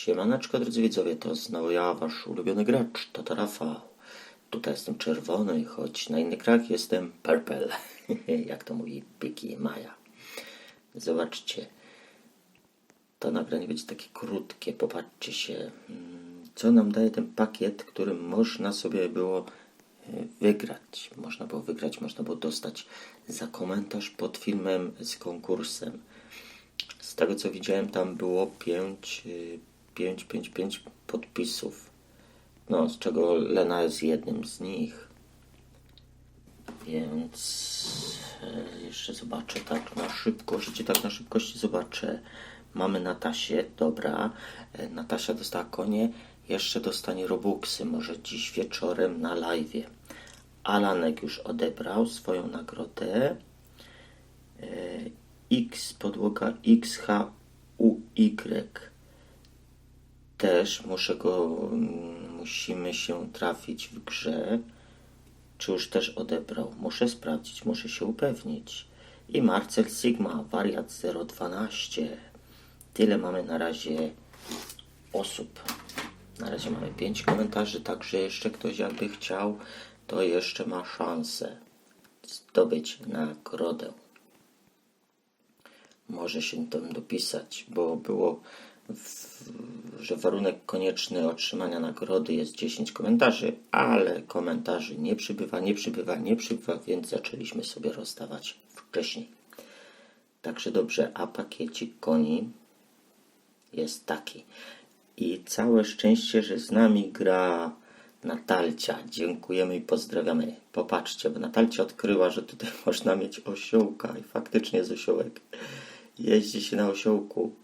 Siemaneczko drodzy widzowie, to znowu ja, wasz ulubiony gracz, Tata Rafał. Tutaj jestem czerwony, choć na inny krak jestem purple, jak to mówi Piki Maja. Zobaczcie, to nagranie będzie takie krótkie, popatrzcie się, mm, co nam daje ten pakiet, którym można sobie było e, wygrać. Można było wygrać, można było dostać za komentarz pod filmem z konkursem. Z tego co widziałem, tam było 5, 5, 5, 5 podpisów. No, z czego Lena jest jednym z nich. Więc e, jeszcze zobaczę tak na szybkości, tak na szybkości zobaczę. Mamy Natasię, dobra. E, Natasia dostała konie, jeszcze dostanie Robuxy, może dziś wieczorem na live. Alanek już odebrał swoją nagrodę. E, X, podłoga XHUY. Też muszę go, mm, musimy się trafić w grze. Czy już też odebrał? Muszę sprawdzić, muszę się upewnić. I Marcel Sigma, wariat 012. Tyle mamy na razie osób. Na razie mamy 5 komentarzy, także jeszcze ktoś jakby chciał, to jeszcze ma szansę zdobyć nagrodę może się tam dopisać, bo było, w, że warunek konieczny otrzymania nagrody jest 10 komentarzy, ale komentarzy nie przybywa, nie przybywa, nie przybywa, więc zaczęliśmy sobie rozdawać wcześniej. Także dobrze, a pakiecik koni jest taki. I całe szczęście, że z nami gra Natalcia. Dziękujemy i pozdrawiamy. Popatrzcie, bo Natalcia odkryła, że tutaj można mieć osiołka i faktycznie jest osiołek jeździ się na osiołku.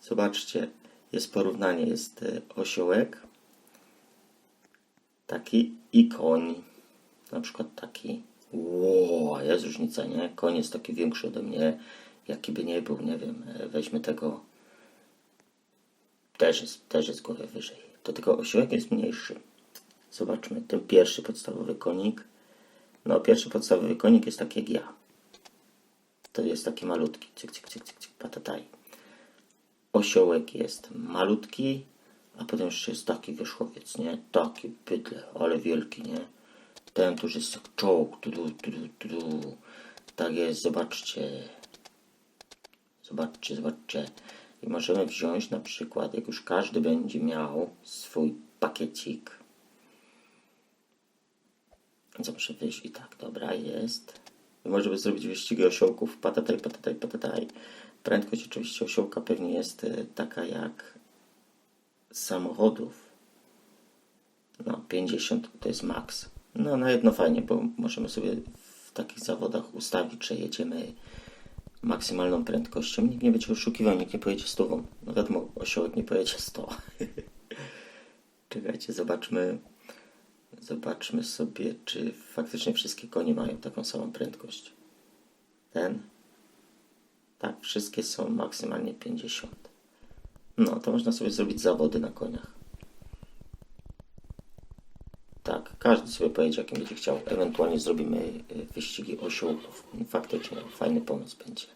Zobaczcie, jest porównanie, jest e, osiołek taki i koń. Na przykład taki. Ło, jest różnica, nie? Koń jest taki większy ode mnie. Jaki by nie był, nie wiem, e, weźmy tego. Też jest, też jest głowę wyżej. To tylko osiołek jest mniejszy. Zobaczmy, ten pierwszy podstawowy konik. No, pierwszy podstawowy konik jest taki jak ja to jest taki malutki. Cyk, cyk, cyk, cyk, cyk, patataj. Osiołek jest malutki, a potem jeszcze jest taki wierzchowiec, nie? Taki bydle, ale wielki, nie? Ten tu jest jak czołg, tu, tu, tu, tu. Tak jest, zobaczcie. Zobaczcie, zobaczcie. I możemy wziąć na przykład, jak już każdy będzie miał swój pakiecik. Zawsze wyjść i tak, dobra, jest. Możemy zrobić wyścigi osiołków, patataj, patataj, patataj. Prędkość oczywiście osiołka pewnie jest e, taka jak samochodów. No, 50 to jest maks. No, na jedno fajnie, bo możemy sobie w takich zawodach ustawić, że jedziemy maksymalną prędkością. Nikt nie będzie oszukiwał, nikt nie pojedzie 100. No wiadomo, osiołek nie pojedzie 100. Czekajcie, zobaczmy Zobaczmy sobie, czy faktycznie wszystkie konie mają taką samą prędkość. Ten. Tak, wszystkie są maksymalnie 50. No, to można sobie zrobić zawody na koniach. Tak, każdy sobie pojedzie, jakim będzie chciał. Ewentualnie zrobimy y, wyścigi osiołków. Faktycznie, fajny pomysł będzie.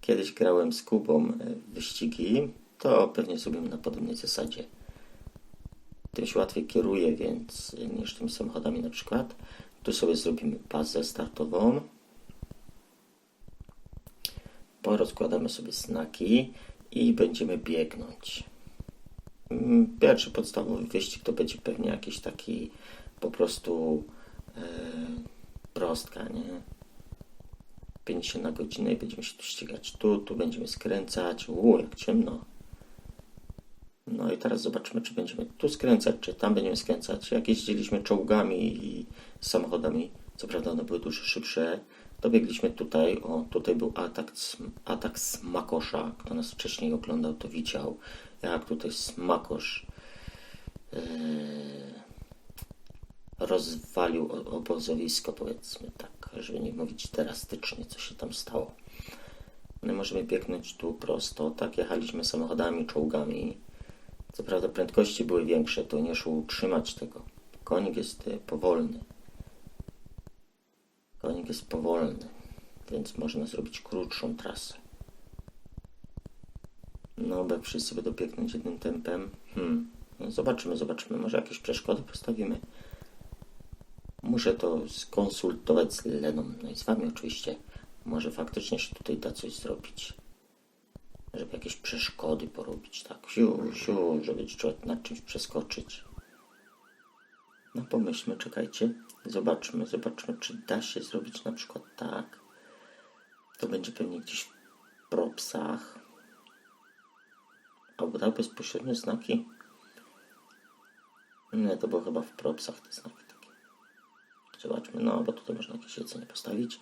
Kiedyś grałem z Kubą y, wyścigi, to pewnie zrobimy na podobnej zasadzie tym się łatwiej kieruje, więc niż tymi samochodami na przykład. Tu sobie zrobimy bazę startową. Porozkładamy sobie znaki i będziemy biegnąć. Mm, pierwszy podstawowy wyścig to będzie pewnie jakiś taki po prostu e, prostka, nie? 50 na godzinę i będziemy się tu ścigać. Tu, tu będziemy skręcać. Uuu, jak ciemno. No i teraz zobaczymy, czy będziemy tu skręcać, czy tam będziemy skręcać. Jak jeździliśmy czołgami i samochodami, co prawda one były dużo szybsze, to biegliśmy tutaj. O, tutaj był atak, atak Smakosza. Kto nas wcześniej oglądał, to widział, jak tutaj Smakosz yy, rozwalił obozowisko, powiedzmy tak, żeby nie mówić drastycznie, co się tam stało. My możemy biegnąć tu prosto, tak jechaliśmy samochodami, czołgami. Co prawda prędkości były większe, to nie szło utrzymać tego. Konik jest e, powolny. Konik jest powolny, więc można zrobić krótszą trasę. No jak wszyscy będą jednym tempem. Hmm. No, zobaczymy, zobaczymy. Może jakieś przeszkody postawimy. Muszę to skonsultować z Leną, no i z wami oczywiście. Może faktycznie się tutaj da coś zrobić. Żeby jakieś przeszkody porobić, tak. Siu, siu, żeby nad czymś przeskoczyć. No pomyślmy, czekajcie. Zobaczmy, zobaczmy, czy da się zrobić na przykład tak. To będzie pewnie gdzieś w propsach. Albo tak bezpośrednio znaki. Nie, to było chyba w propsach te znaki takie. Zobaczmy, no bo tutaj można jakieś jedzenie postawić.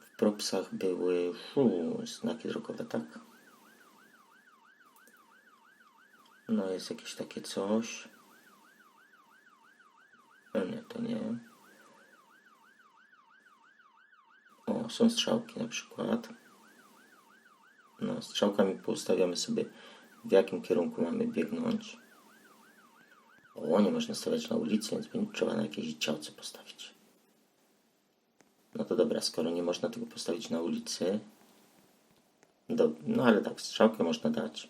W propsach były znaki drogowe, tak? No jest jakieś takie coś. To nie. O, są strzałki na przykład. No, strzałkami poustawiamy sobie w jakim kierunku mamy biegnąć. O, nie można stawiać na ulicy, więc będzie trzeba na jakiejś działce postawić. No to dobra, skoro nie można tego postawić na ulicy, do, no ale tak, strzałkę można dać.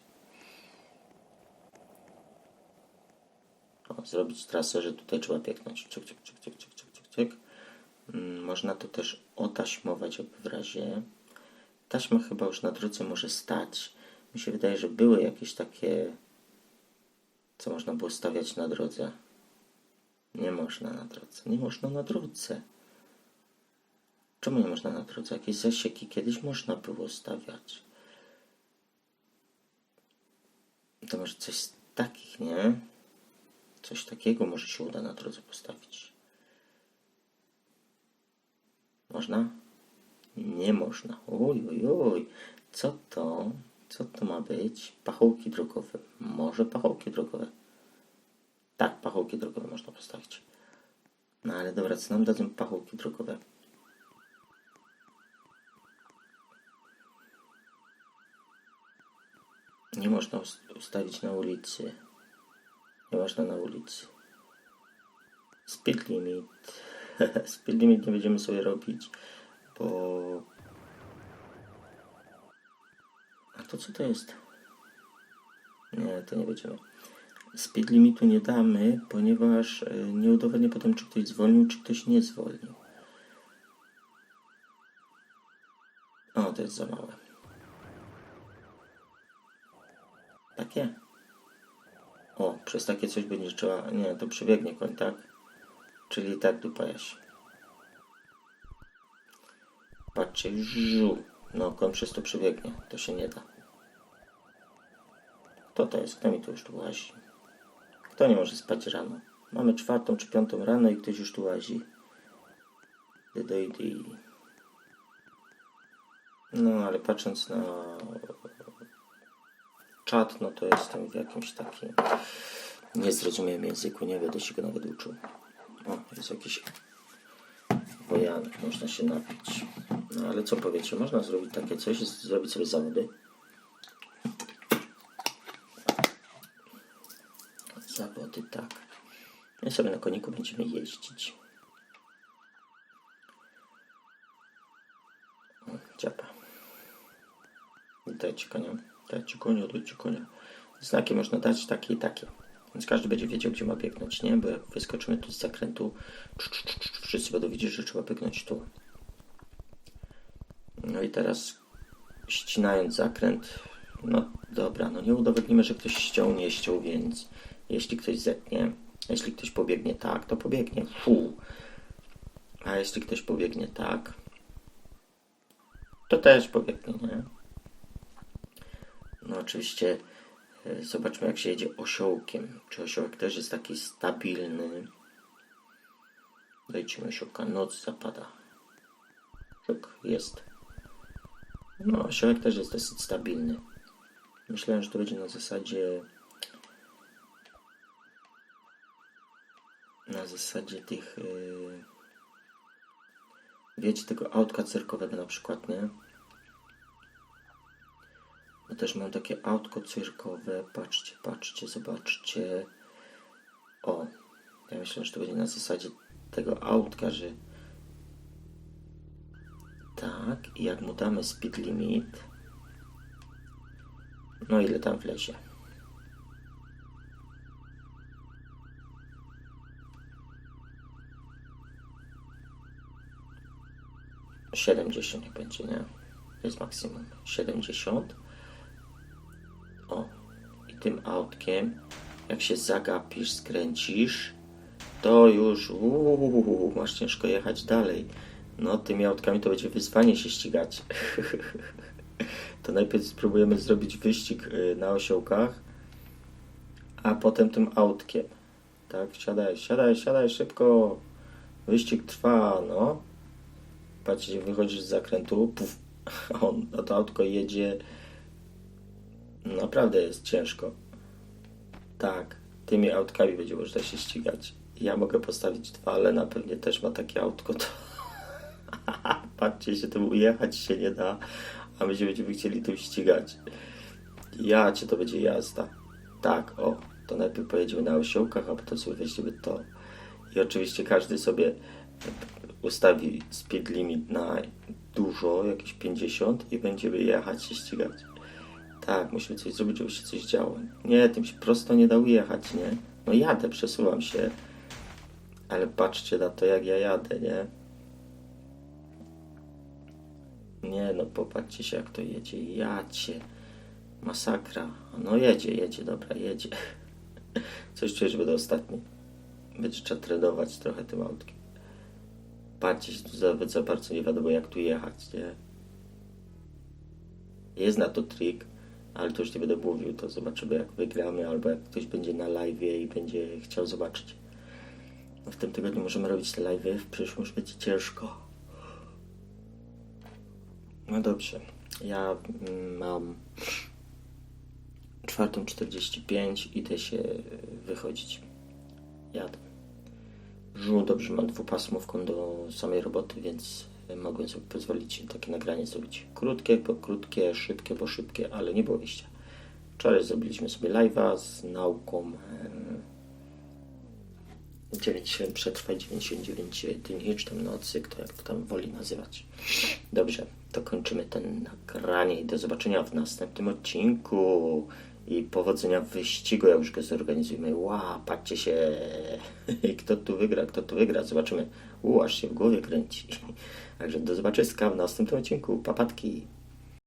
Zrobić trasę, że tutaj trzeba cyk, cyk, cyk, cyk, cyk, cyk. Mm, Można to też otaśmować jakby w razie. Taśma chyba już na drodze może stać. Mi się wydaje, że były jakieś takie, co można było stawiać na drodze. Nie można na drodze. Nie można na drodze. Czemu nie można na drodze? Jakieś zasieki kiedyś można było stawiać. To może coś z takich, nie? Coś takiego może się uda na drodze postawić. Można? Nie można. Oj, oj, oj. Co to? Co to ma być? Pachołki drogowe. Może pachołki drogowe. Tak, pachołki drogowe można postawić. No ale dobra, co nam dadzą pachołki drogowe? Nie można us- ustawić na ulicy. Nie można na ulicy. Speed limit. Speed limit nie będziemy sobie robić, bo... A to co to jest? Nie, to nie będziemy. Speed limitu nie damy, ponieważ e, nie udowodnię potem, czy ktoś zwolnił, czy ktoś nie zwolnił. O, to jest za małe. Takie? O, przez takie coś będzie trzeba... Nie, to przebiegnie koń, tak? Czyli tak dupa jaś. Patrzcie, żu. No, koń przez to przebiegnie. To się nie da. Kto to jest? Kto mi tu już tu łazi? Kto nie może spać rano? Mamy czwartą czy piątą rano i ktoś już tu łazi. Dydy. No, ale patrząc na czat, no to jestem w jakimś takim niezrozumiałym języku, nie będę się go nawet uczył. O, jest jakiś wojanek, można się napić. No ale co powiecie, można zrobić takie coś, zrobić sobie zawody. Zawody, tak. My sobie na koniku będziemy jeździć. O, dziapa. Dajcie konia, dajcie konia, dajcie konia. Znaki można dać takie i takie. Więc każdy będzie wiedział, gdzie ma biegnąć, nie? Bo jak wyskoczymy tu z zakrętu, wszyscy będą widzieć, że trzeba biegnąć tu. No i teraz ścinając zakręt, no dobra, no nie udowodnimy, że ktoś ściął, nie ściął, więc jeśli ktoś zetnie, jeśli ktoś pobiegnie tak, to pobiegnie. Fu. A jeśli ktoś pobiegnie tak, to też pobiegnie, nie? Oczywiście e, zobaczmy jak się jedzie osiołkiem. Czy osiołek też jest taki stabilny? Dajcie osiołka, noc zapada. Tak, jest. No osiołek też jest dosyć stabilny. Myślałem, że to będzie na zasadzie na zasadzie tych yy, wiecie, tego autka cyrkowego na przykład, nie? Ja też mam takie autko cyrkowe. Patrzcie, patrzcie, zobaczcie. O, ja myślę, że to będzie na zasadzie tego autka, że tak, i jak mu damy speed limit, No ile tam wlezie? Siedemdziesiąt będzie, nie? To jest maksimum. Siedemdziesiąt. O. I tym autkiem, jak się zagapisz, skręcisz, to już uuu, masz ciężko jechać dalej. No, tymi autkami to będzie wyzwanie się ścigać. to najpierw spróbujemy zrobić wyścig y, na osiołkach, a potem tym autkiem. Tak, wsiadaj, siadaj, siadaj szybko. Wyścig trwa, no. Patrzcie, wychodzisz z zakrętu, puf, on, a to autko jedzie. Naprawdę jest ciężko. Tak, tymi autkami będzie można się ścigać. Ja mogę postawić dwa, ale na pewnie też ma takie autko, to patrzcie się, tym ujechać się nie da, a my się będziemy chcieli tym ścigać. Ja cię to będzie jazda. Tak, o, to najpierw pojedziemy na osiołkach, a potem sobie weźmiemy to. I oczywiście każdy sobie ustawi speed limit na dużo, jakieś 50 i będziemy jechać się ścigać. Tak, musimy coś zrobić, żeby się coś działo. Nie, tym się prosto nie da ujechać, nie? No jadę, przesuwam się, ale patrzcie na to, jak ja jadę, nie? Nie, no popatrzcie się, jak to jedzie. Jacie. Masakra. No jedzie, jedzie, dobra, jedzie. Coś czuję, że będę ostatni. Będzie trzeba trenować trochę tym autkiem. Patrzcie się, tu za, za bardzo nie wiadomo, jak tu jechać, nie? Jest na to trik, ale to już nie będę mówił, to zobaczymy jak wygramy, albo jak ktoś będzie na live i będzie chciał zobaczyć. W tym tygodniu możemy robić te live, w przyszłym już będzie ciężko. No dobrze, ja mm, mam 4.45, idę się wychodzić. Jadę. Żu, dobrze, mam dwupasmówką do samej roboty, więc mogłem sobie pozwolić takie nagranie zrobić. Krótkie, bo krótkie, szybkie, bo szybkie, ale nie było wyjścia. Wczoraj zrobiliśmy sobie live'a z nauką em, 97 przetrwaj 99 dni, czy tam nocy, kto jak to tam woli nazywać. Dobrze, to kończymy ten nagranie i do zobaczenia w następnym odcinku. I powodzenia w wyścigu, jak już go zorganizujemy. Ła, patrzcie się, kto tu wygra, kto tu wygra. Zobaczymy. U, aż się w głowie kręci. Także do zobaczyska w następnym odcinku. Papatki.